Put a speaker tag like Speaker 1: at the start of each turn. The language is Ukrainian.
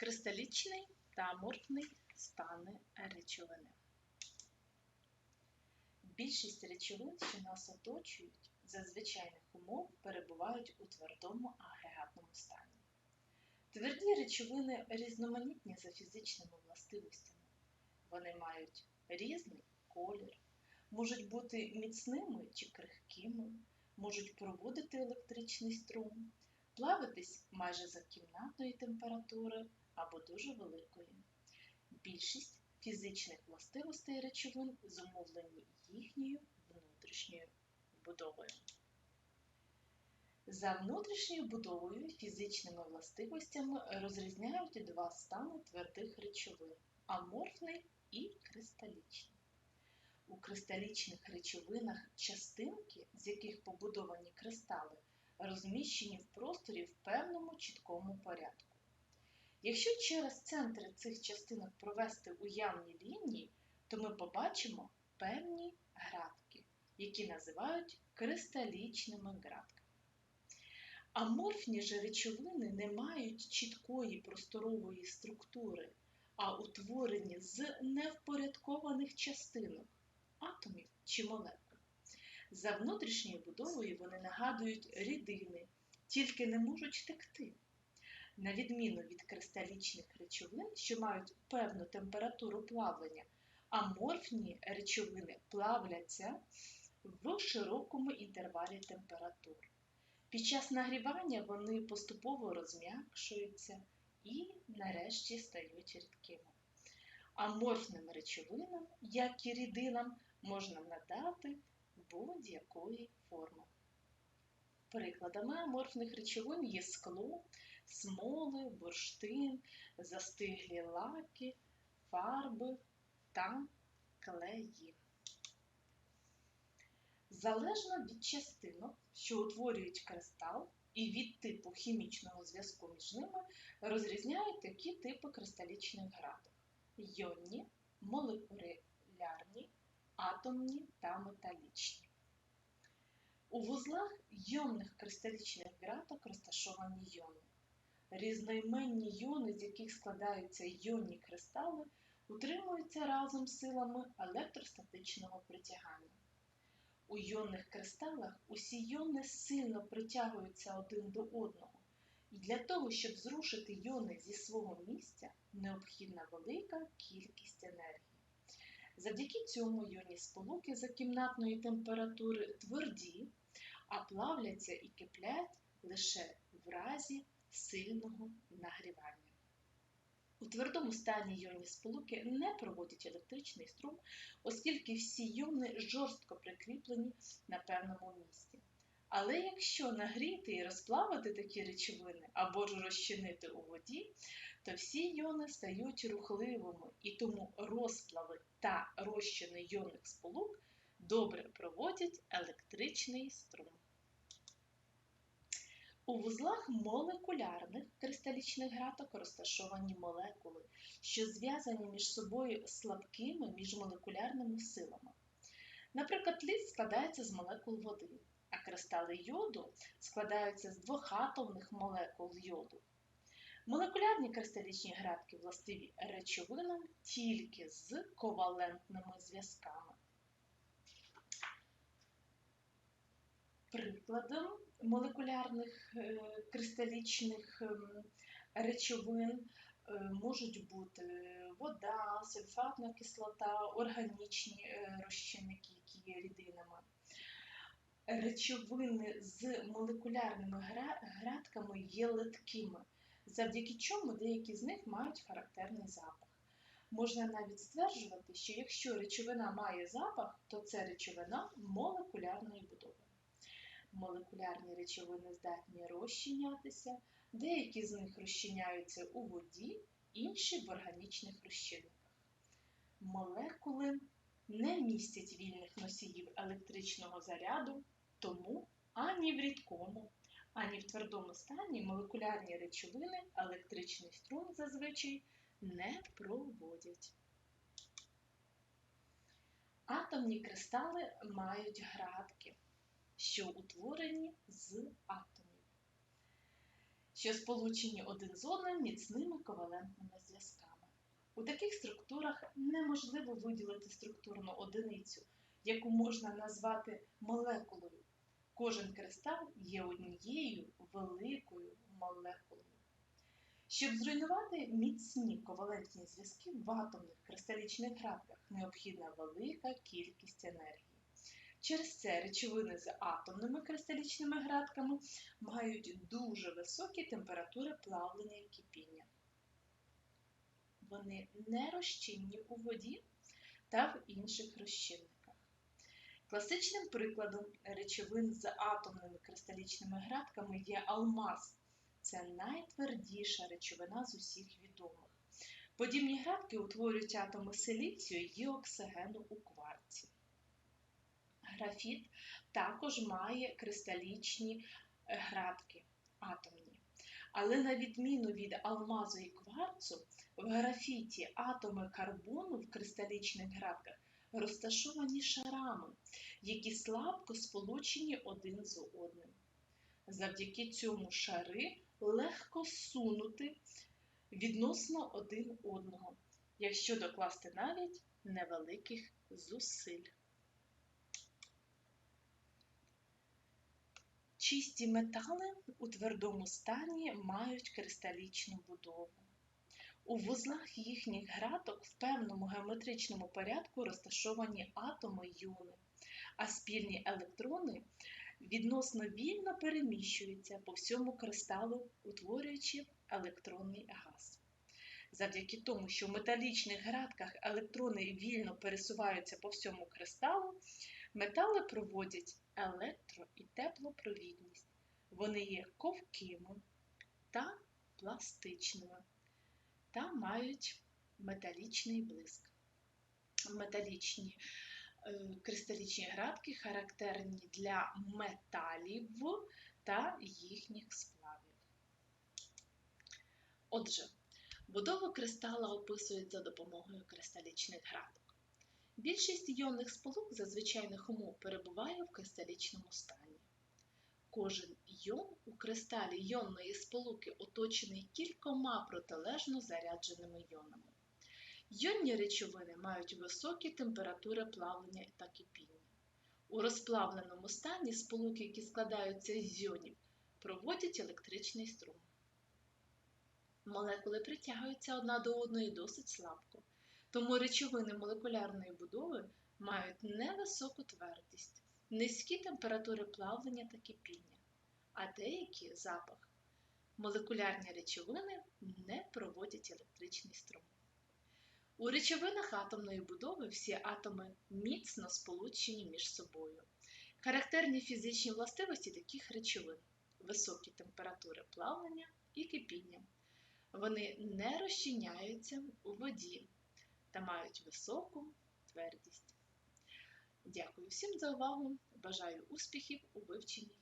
Speaker 1: Кристалічний та аморфний стани речовини. Більшість речовин, що нас оточують, за звичайних умов перебувають у твердому агрегатному стані. Тверді речовини різноманітні за фізичними властивостями. Вони мають різний колір, можуть бути міцними чи крихкими, можуть проводити електричний струм, плавитись майже за кімнатної температури або дуже великої. Більшість фізичних властивостей речовин зумовлені їхньою внутрішньою будовою. За внутрішньою будовою фізичними властивостями розрізняють два стани твердих речовин аморфний і кристалічний. У кристалічних речовинах частинки, з яких побудовані кристали, розміщені в просторі в певному чіткому порядку. Якщо через центри цих частинок провести уявні лінії, то ми побачимо певні градки, які називають кристалічними градками. Аморфні ж речовини не мають чіткої просторової структури, а утворені з невпорядкованих частинок, атомів чи молекул. За внутрішньою будовою вони нагадують рідини, тільки не можуть текти. На відміну від кристалічних речовин, що мають певну температуру плавлення, аморфні речовини плавляться в широкому інтервалі температур. Під час нагрівання вони поступово розм'якшуються і нарешті стають рідкими. Аморфним речовинам, як і рідинам, можна надати будь-якої форми. Прикладами аморфних речовин є скло, смоли, бурштин, застиглі лаки, фарби та клеї. Залежно від частинок, що утворюють кристал, і від типу хімічного зв'язку між ними розрізняють такі типи кристалічних градок: йонні, молекулярні, атомні та металічні. У вузлах йонних кристалічних градок розташовані йони. Різноіменні йони, з яких складаються йонні кристали, утримуються разом силами електростатичного притягання. У йонних кристалах усі йони сильно притягуються один до одного, і для того, щоб зрушити йони зі свого місця, необхідна велика кількість енергії. Завдяки цьому йонні сполуки за кімнатної температури тверді, а плавляться і киплять лише в разі сильного нагрівання. У твердому стані йонні сполуки не проводять електричний струм, оскільки всі йони жорстко прикріплені на певному місці. Але якщо нагріти і розплавити такі речовини або ж розчинити у воді, то всі йони стають рухливими і тому розплави та розчини йонних сполук добре проводять електричний струм. У вузлах молекулярних кристалічних граток розташовані молекули, що зв'язані між собою слабкими міжмолекулярними силами. Наприклад, лід складається з молекул води, а кристали йоду складаються з двохатомних молекул йоду. Молекулярні кристалічні градки властиві речовинам тільки з ковалентними зв'язками. Прикладом молекулярних е, кристалічних ем, речовин е, можуть бути вода, сульфатна кислота, органічні е, розчинники, які є рідинами. Речовини з молекулярними градками є литкими, завдяки чому деякі з них мають характерний запах. Можна навіть стверджувати, що якщо речовина має запах, то це речовина молекулярної будови молекулярні речовини здатні розчинятися, деякі з них розчиняються у воді, інші в органічних розчинниках. Молекули не містять вільних носіїв електричного заряду, тому ані в рідкому, ані в твердому стані молекулярні речовини електричний струм зазвичай не проводять. Атомні кристали мають градки що утворені з атомів. що сполучені один з одним міцними ковалентними зв'язками. У таких структурах неможливо виділити структурну одиницю, яку можна назвати молекулою. Кожен кристал є однією великою молекулою. Щоб зруйнувати міцні ковалентні зв'язки в атомних кристалічних градках необхідна велика кількість енергії. Через це речовини з атомними кристалічними градками мають дуже високі температури плавлення і кипіння. Вони не розчинні у воді та в інших розчинниках. Класичним прикладом речовин з атомними кристалічними градками є алмаз. Це найтвердіша речовина з усіх відомих. Подібні градки утворюють атоми силіцію і оксигену у кварці. Графіт також має кристалічні градки атомні. Але на відміну від алмазу і кварцу, в графіті атоми карбону в кристалічних градках розташовані шарами, які слабко сполучені один з одним. Завдяки цьому шари легко сунути відносно один одного, якщо докласти навіть невеликих зусиль. Чисті метали у твердому стані мають кристалічну будову. У вузлах їхніх граток в певному геометричному порядку розташовані атоми йони, а спільні електрони відносно вільно переміщуються по всьому кристалу, утворюючи електронний газ. Завдяки тому, що в металічних градках електрони вільно пересуваються по всьому кристалу, метали проводять електро- і теплопровідність. Вони є ковкими та пластичними та мають металічний блиск. Металічні е, кристалічні градки характерні для металів та їхніх сплавів. Отже, будову кристала описують за допомогою кристалічних градок. Більшість іонних сполук за звичайних умов перебуває в кристалічному стані. Кожен йон у кристалі йонної сполуки оточений кількома протилежно зарядженими йонами. Йонні речовини мають високі температури плавлення та кипіння. У розплавленому стані сполуки, які складаються з йонів, проводять електричний струм. Молекули притягуються одна до одної досить слабко, тому речовини молекулярної будови мають невисоку твердість, низькі температури плавлення та кипіння, а деякі запах. Молекулярні речовини не проводять електричний струм. У речовинах атомної будови всі атоми міцно сполучені між собою. Характерні фізичні властивості таких речовин високі температури плавлення і кипіння. Вони не розчиняються у воді та мають високу твердість. Дякую всім за увагу! Бажаю успіхів у вивченні.